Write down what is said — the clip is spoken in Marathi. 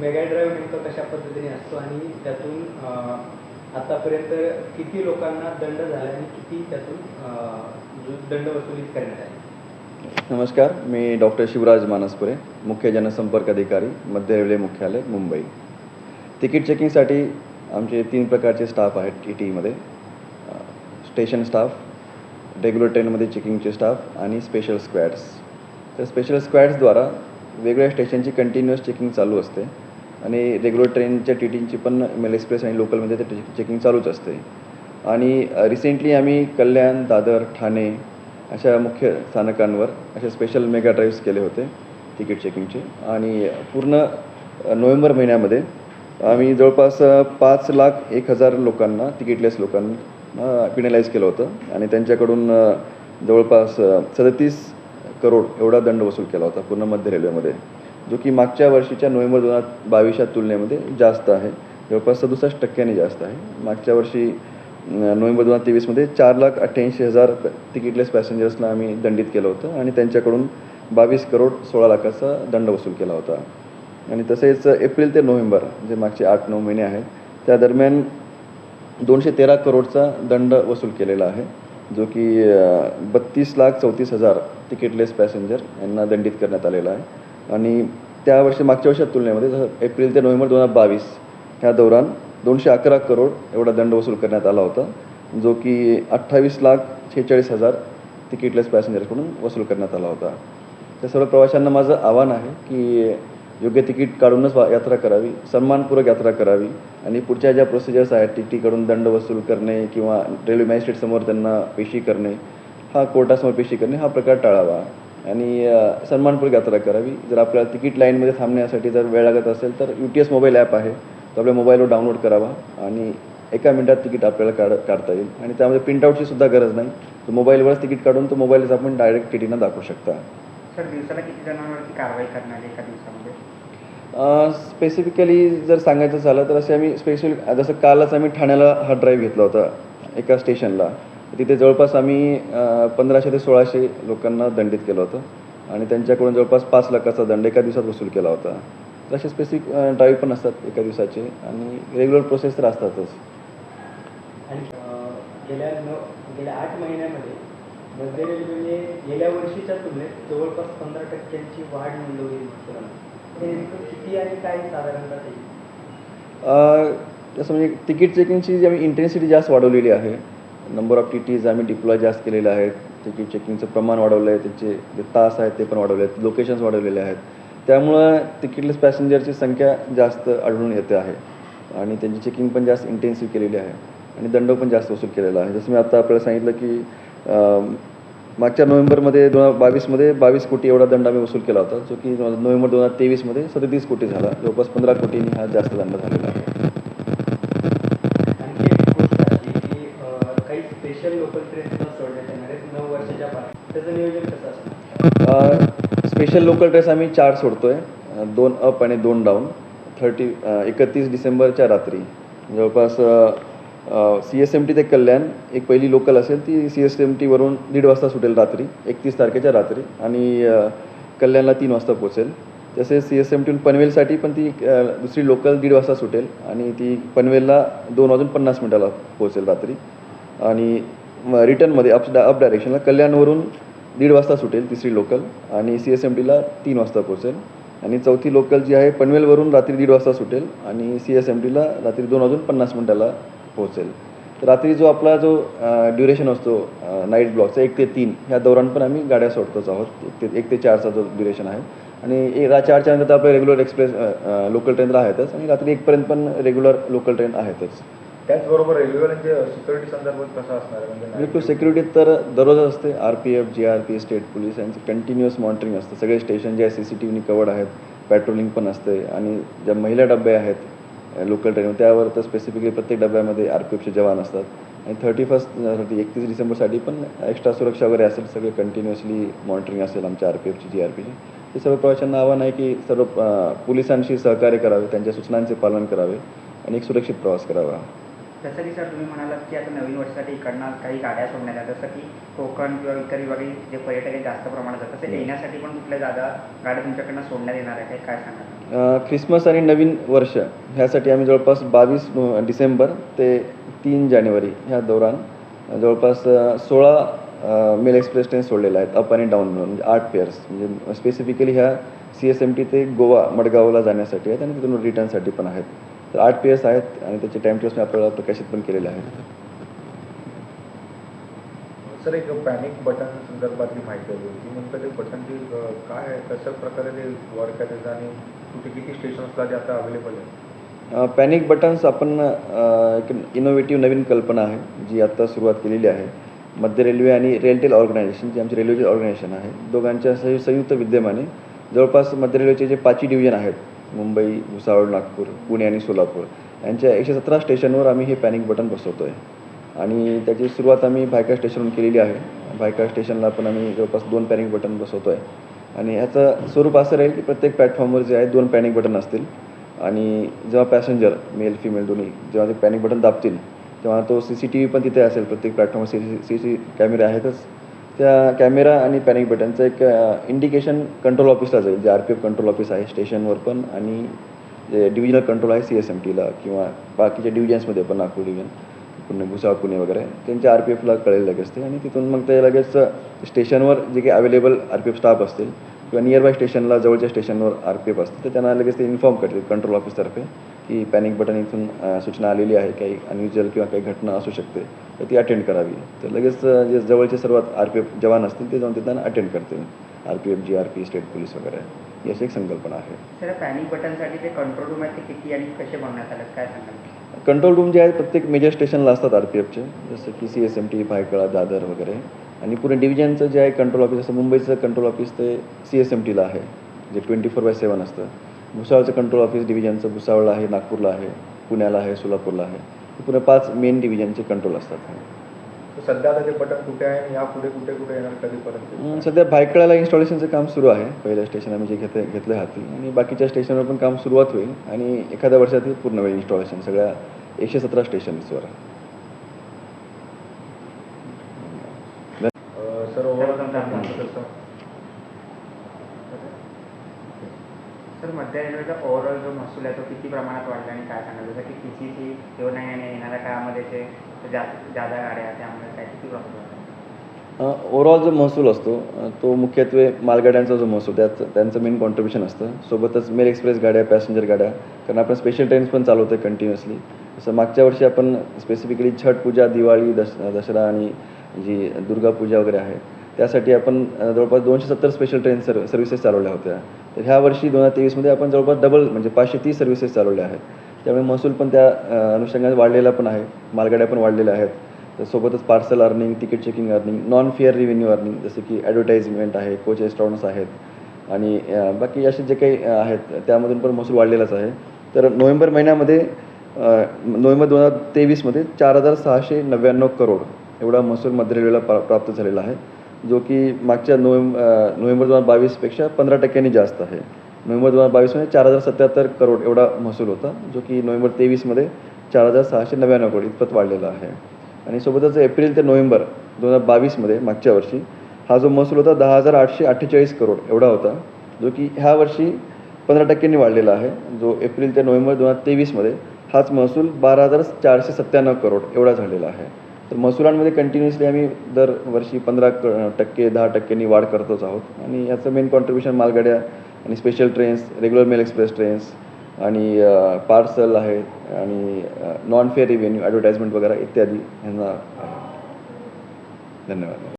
मेगा ड्राईव्ह नेमकं कशा पद्धतीने असतो आणि त्यातून आतापर्यंत किती लोकांना दंड झाला आणि किती त्यातून दंड वसुलीत करण्यात आली? नमस्कार मी डॉक्टर शिवराज मानसपुरे मुख्य जनसंपर्क अधिकारी मध्य रेल्वे मुख्यालय मुंबई. तिकीट चेकिंगसाठी आमचे तीन प्रकारचे स्टाफ आहेत टी टीमध्ये स्टेशन स्टाफ रेग्युलर ट्रेनमध्ये चेकिंगचे स्टाफ आणि स्पेशल स्क्वॅड्स तर स्पेशल स्क्वॅड्सद्वारा वेगवेगळ्या स्टेशनची कंटिन्युअस चेकिंग चालू असते. आणि रेग्युलर ट्रेनच्या टी टींची पण मेल एक्सप्रेस आणि लोकलमध्ये ते चेकिंग चालूच असते. आणि रिसेंटली आम्ही कल्याण दादर ठाणे अशा मुख्य स्थानकांवर असे स्पेशल मेगा ड्राईव्स केले होते तिकीट चेकिंगचे आणि पूर्ण नोव्हेंबर महिन्यामध्ये आम्ही जवळपास पाच लाख एक हजार लोकांना तिकीटलेस लोकांना पिनलाईज केलं होतं. आणि त्यांच्याकडून जवळपास सदतीस करोड एवढा दंड वसूल केला होता पूर्ण मध्य रेल्वेमध्ये जो की मागच्या वर्षीच्या नोव्हेंबर दोन हजार बावीसच्या तुलनेमध्ये जास्त आहे. जवळपास सदुसष्ट टक्क्यांनी जास्त आहे. मागच्या वर्षी नोव्हेंबर दोन हजार तेवीसमध्ये चार लाख अठ्ठ्याऐंशी हजार तिकीटलेस पॅसेंजर्सना आम्ही दंडित केलं होतं आणि त्यांच्याकडून बावीस करोड सोळा लाखाचा दंड वसूल केला होता. आणि तसेच एप्रिल ते नोव्हेंबर जे मागचे आठ नऊ महिने आहेत त्या दरम्यान दोनशे तेरा करोडचा दंड वसूल केलेला आहे जो की बत्तीस लाख चौतीस हजार तिकीटलेस पॅसेंजर यांना दंडित करण्यात आलेला आहे. आणि त्या वर्षी मागच्या वर्षात तुलनेमध्ये जसं एप्रिल ते नोव्हेंबर दोन हजार बावीस ह्या दौरान दोनशे अकरा करोड एवढा दंड वसूल करण्यात आला होता जो की अठ्ठावीस लाख शेहेचाळीस हजार तिकीटलेस पॅसेंजर्सकडून वसूल करण्यात आला होता. त्या सर्व प्रवाशांना माझं आव्हान आहे की योग्य तिकीट काढूनच यात्रा करावी सन्मानपूर्वक यात्रा करावी आणि पुढच्या ज्या प्रोसिजर्स आहेत टी टीकडून दंड वसूल करणे किंवा रेल्वे मॅजिस्ट्रेटसमोर त्यांना पेशी करणे हा कोर्टासमोर पेशी करणे हा प्रकार टाळावा. आणि सन्मानपूर्वक यात्रा करावी. जर आपल्याला तिकीट लाईनमध्ये थांबण्यासाठी जर वेळ लागत असेल तर U T S mobile app आहे. तो आपल्या मोबाईलवर डाउनलोड करावा आणि एका मिनिटात तिकीट आपल्याला काढ काढता येईल. आणि त्यामध्ये प्रिंटआउटची सुद्धा गरज नाही. तो मोबाईलवरच तिकीट काढून तो मोबाईलच आपण डायरेक्ट टी दाखवू शकता. सर दिवसाला किती जणांवरती कारवाई करणार आहे एका दिवसामध्ये? स्पेसिफिकली जर सांगायचं झालं तर असे आम्ही स्पेसिफिक जसं कालच आम्ही ठाण्याला हा ड्राईव्ह घेतला होता एका स्टेशनला तिथे जवळपास आम्ही पंधराशे ते सोळाशे लोकांना दंडित केलं होतं. आणि त्यांच्याकडून जवळपास पाच लाखाचा दंड एका दिवसात वसूल केला होता. तर असे स्पेसिफिक ड्राईव्ह पण असतात एका दिवसाचे आणि रेग्युलर प्रोसेस तर असतातच. गेल्या आठ महिन्यामध्ये मध्य रेल्वेने गेल्या वर्षीच्या तुलनेत जवळपास पंधरा टक्क्यांची वाढ नोंदवली हे किती आणि काय साधारणतः ते? अ, जसं म्हणजे तिकीट चेकिंगची जी आम्ही इंटेन्सिटी जास्त वाढवलेली आहे नंबर ऑफ टी टीज आम्ही डिप्लॉय जास्त केलेले आहेत. त्याची चेकिंगचं प्रमाण वाढवलं आहे त्यांचे जे तास आहेत ते पण वाढवले आहेत लोकेशन्स वाढवलेले आहेत. त्यामुळं तिकीटलेस पॅसेंजरची संख्या जास्त आढळून येते आहे. आणि त्यांची चेकिंग पण जास्त इंटेन्सिव्ह केलेली आहे. आणि दंड पण जास्त वसूल केलेला आहे. जसं मी आता आपल्याला सांगितलं की मागच्या नोव्हेंबरमध्ये दोन हजार बावीसमध्ये बावीस कोटी एवढा दंड आम्ही वसूल केला होता. जो की नोव्हेंबर दोन हजार तेवीसमध्ये सदतीस कोटी झाला. जवळपास पंधरा कोटींनी हा जास्त दंड झालेला आहे. लोकल ट्रेन सोडण्यात येणार आहेत नऊ वर्षाच्या पाच त्याचं नियोजन कसं असणार? स्पेशल लोकल ट्रेस आम्ही चार सोडतोय. दोन अप आणि दोन डाऊन थर्टी एकतीस डिसेंबरच्या रात्री. जवळपास सी एस एम टी ते कल्याण एक पहिली लोकल असेल ती सी एस एम टीवरून दीड वाजता सुटेल रात्री. एकतीस तारखेच्या रात्री. आणि कल्याणला तीन वाजता पोचेल तसेच सी एस एम टीहून पनवेलसाठी पण ती दुसरी लोकल दीड वाजता सुटेल. आणि ती पनवेलला दोन वाजून पन्नास मिनिटाला पोहोचेल रात्री. आणि रिटर्नमध्ये अप अप डायरेक्शनला कल्याणवरून दीड वाजता सुटेल तिसरी लोकल आणि सी एस एम टीला तीन वाजता पोहोचेल. आणि चौथी लोकल जी आहे पनवेलवरून रात्री दीड वाजता सुटेल आणि सी एस एम टीला रात्री दोन वाजून पन्नास मिनटाला पोहोचेल. तर रात्री जो आपला जो ड्युरेशन असतो नाईट ब्लॉकचा एक ते तीन ह्या दौरान पण आम्ही गाड्या सोडतोच आहोत. एक ते एक ते चारचा जो ड्युरेशन आहे. आणि रा चारच्या नंतर आपल्या रेग्युलर एक्सप्रेस लोकल ट्रेन तर आहेतच. आणि रात्री एकपर्यंत पण रेग्युलर लोकल ट्रेन आहेतच. त्याचबरोबर रेल्वेवाल्यांच्या सिक्युरिटी संदर्भात कसं असणार आहे? म्हणजे बिलकुल सिक्युरिटी तर दररोज असते. R P F G R P state police यांचं कंटिन्युअस मॉनिटरिंग असतं. सगळे स्टेशन जे आहे सी सी टी व्हीने कवर्ड आहेत. पेट्रोलिंग पण असते. आणि ज्या महिला डबे आहेत लोकल ट्रेन त्यावर तर स्पेसिफिकली प्रत्येक डब्यामध्ये आर पी एफचे जवान असतात. आणि थर्टी फर्स्ट एकतीस डिसेंबरसाठी पण एक्स्ट्रा सुरक्षा वगैरे असेल सगळे कंटिन्युअसली मॉनिटरिंग असेल आमच्या आर पी एफची जी आर पीची हे सर्व प्रवाशांना आव्हान आहे की सर्व पोलिसांशी सहकार्य करावे त्यांच्या सूचनांचे पालन करावे आणि एक सुरक्षित प्रवास करावा. जसं की सर तुम्ही म्हणालात की आता नवीन वर्षासाठी इकडनं काही गाड्या सोडण्यात आल्या. जसं की कोकण किंवा इतर विभागी जे पर्यटक आहेत जास्त प्रमाणात जातात. हम्म. येण्यासाठी पण कुठल्या जागा गाड्या तुमच्याकडनं सोडण्यात येणार आहे काय सांगा ख्रिसमस आणि नवीन वर्ष ह्यासाठी आम्ही जवळपास बावीस डिसेंबर ते तीन जानेवारी ह्या दौरान जवळपास सोळा मेल एक्सप्रेस ट्रेन सोडलेल्या आहेत अप आणि डाऊन मिळून म्हणजे आठ पेअर्स म्हणजे स्पेसिफिकली ह्या सी एस एम टी ते गोवा मडगावला जाण्यासाठी आहेत आणि तिथून रिटर्नसाठी पण आहेत. तर आठ पेअर्स आहेत आणि त्याचे टाईम टेबल्स मी आपल्याला प्रकाशित पण केलेले आहेत सर एक पॅनिक बटन संदर्भातली माहिती हवी होती नेमकं ते बटन ते अं, काय आहे? कशा प्रकारे ते वर्क आहे त्याचं आणि कुठे किती स्टेशन्सला ते आता अवेलेबल आहे? पॅनिक बटन्स आपण एक इनोव्हेटिव्ह नवीन कल्पना आहे जी आत्ता सुरुवात केलेली आहे. मध्य रेल्वे आणि रेलटेल ऑर्गनायझेशन जे आमचे रेल्वेचे ऑर्गनायझेशन आहे. दोघांच्या संयु संयुक्त विद्यमाने जवळपास मध्य रेल्वेचे जे पाचही डिव्हिजन आहेत मुंबई भुसावळ नागपूर पुणे आणि सोलापूर. यांच्या एकशे सतरा स्टेशनवर आम्ही हे पॅनिक बटन बसवतो आहे आणि त्याची सुरुवात आम्ही भायका स्टेशनवरून केलेली आहे. भायका स्टेशनला पण आम्ही जवळपास दोन पॅनिक बटन बसवतो आहे आणि ह्याचं स्वरूप असं राहील की प्रत्येक प्लॅटफॉर्मवर जे आहे दोन पॅनिक बटन असतील. आणि जेव्हा पॅसेंजर मेल फिमेल दोन्ही जेव्हा ते पॅनिक बटन दाबतील तेव्हा तो सी सी टी व्ही पण तिथे असेल. प्रत्येक प्लॅटफॉर्मवर सी सी सी सी कॅमेरे आहेतच. त्या कॅमेरा आणि पॅनिक बटनचं एक इंडिकेशन कंट्रोल ऑफिसला जाईल. जे R P F control office आहे स्टेशनवर पण आणि जे डिव्हिजनल कंट्रोल आहे सी एस एम टीला किंवा बाकीच्या डिव्हिजन्समध्ये पण नागपूर डिव्हिजन पुणे भुसावळ पुणे वगैरे त्यांच्या आर पी एफला कळेल लगेच ते. आणि तिथून मग ते लगेच स्टेशनवर जे काही available R P F staff असतील किंवा नियर बाय स्टेशनला जवळच्या स्टेशनवर आर पी एफ असतील तर त्यांना लगेच ते इन्फॉर्म करतील कंट्रोल ऑफिसतर्फे की पॅनिक बटन इथून सूचना आलेली आहे काही अनयुज्युअल किंवा काही घटना असू शकते तर ती अटेंड करावी. तर लगेच जे जवळचे सर्वात आर पी एफ जवान असतील ते जाऊन ते त्यांना अटेंड करतील. R P F G R P state police वगैरे. ही अशी एक संकल्पना आहे. सर पॅनिक बटनसाठी ते कंट्रोल रूम आहे ते किती आणि कसे बनवण्यात आले काय सांगाल? कंट्रोल रूम जे आहेत प्रत्येक मेजर स्टेशनला असतात आर पी एफचे जसं की C S M T Byculla Dadar वगैरे. आणि पुणे डिव्हिजनचं जे आहे कंट्रोल ऑफिस असं मुंबईचं कंट्रोल ऑफिस ते सी एस एम टीला आहे जे ट्वेंटी फोर बाय सेवन असतं. भुसावळचं कंट्रोल ऑफिस डिव्हिजनचं भुसावळला आहे नागपूरला आहे पुण्याला आहे सोलापूरला आहे. पुणे पाच मेन डिव्हिजनचे कंट्रोल असतात. सध्या आता ते बटन कुठे आहे यापुढे कुठे कुठे येणार कधीपर्यंत? सध्या भायखळ्याला इन्स्टॉलेशनचं काम सुरू आहे. पहिल्या स्टेशन आम्ही जे घेतलं घेतलं हाती. आणि बाकीच्या स्टेशनवर पण काम सुरुवात होईल. आणि एखाद्या वर्षात हे पूर्ण होईल इन्स्टॉलेशन सगळ्या एकशे सतरा स्टेशन्सवर सर मध्य रेल्वेचा ओव्हरऑल जो महसूल आहे तो किती प्रमाणात वाढला आणि काय सांगाल? जसं की टी सी सी येऊन आहे आणि येणाऱ्या काळामध्ये ते जास्त जादा गाड्या त्यामध्ये त्यामुळे काय किती प्रॉब्लेम वाढला ओव्हरऑल जो महसूल असतो तो मुख्यत्वे मालगाड्यांचा जो महसूल त्यात त्यांचं मेन कॉन्ट्रीब्युशन असतं. सोबतच मेल एक्सप्रेस गाड्या पॅसेंजर गाड्या कारण आपण स्पेशल ट्रेन्स पण चालवतो आहे कंटिन्युअसली जसं मागच्या वर्षी आपण स्पेसिफिकली छठ पूजा दिवाळी दस दसरा आणि जी दुर्गा पूजा वगैरे आहे त्यासाठी आपण जवळपास दोनशे सत्तर स्पेशल ट्रेन सर्व सर्व्हिसेस चालवल्या होत्या. तर ह्या वर्षी दोन हजार तेवीसमध्ये आपण जवळपास डबल म्हणजे पाचशे तीस सर्व्हिसेस चालवल्या आहेत. त्यामुळे महसूल पण त्या अनुषंगाने वाढलेला पण आहे. मालगाड्या पण वाढलेल्या आहेत. तर सोबतच parcel earning ticket checking earning non fare revenue earning जसं की ॲडव्हर्टाइजमेंट आहे कोच रेस्टॉरंट्स आहेत. आणि बाकी असे जे काही आहेत त्यामधून पण महसूल वाढलेलाच आहे. तर नोव्हेंबर महिन्यामध्ये नोव्हेंबर दोन हजार तेवीसमध्ये चार हजार सहाशे नव्याण्णव करोड एवढा महसूल मध्य रेल्वेला प्रा प्राप्त झालेला आहे. जो की मागच्या नोव्हेंब नोव्हेंबर दोन हजार बावीसपेक्षा पंधरा टक्क्यांनी जास्त आहे. नोव्हेंबर दोन हजार बावीसमध्ये चार हजार सत्याहत्तर करोड एवढा महसूल होता जो की नोव्हेंबर तेवीसमध्ये चार हजार सहाशे नव्याण्णव करोड इतपत वाढलेला आहे. आणि सोबतच एप्रिल ते नोव्हेंबर दोन हजार बावीसमध्ये मागच्या वर्षी हा जो महसूल होता दहा हजार आठशे अठ्ठेचाळीस करोड एवढा होता जो की ह्या वर्षी पंधरा टक्क्यांनी वाढलेला आहे. जो एप्रिल ते नोव्हेंबर दोन हजार तेवीसमध्ये हाच महसूल बारा हजार चारशे सत्त्याण्णव करोड एवढा झालेला आहे. तर महसुलांमध्ये कंटिन्युअसली आम्ही दरवर्षी पंधरा क टक्के दहा टक्क्यांनी वाढ करतोच आहोत. आणि याचं मेन कॉन्ट्रीब्युशन मालगाड्या आणि special trains regular mail express trains आणि पार्सल आहेत आणि नॉन फेअर रिव्हेन्यू ॲडव्हर्टाइजमेंट वगैरे इत्यादी ह्यांना धन्यवाद.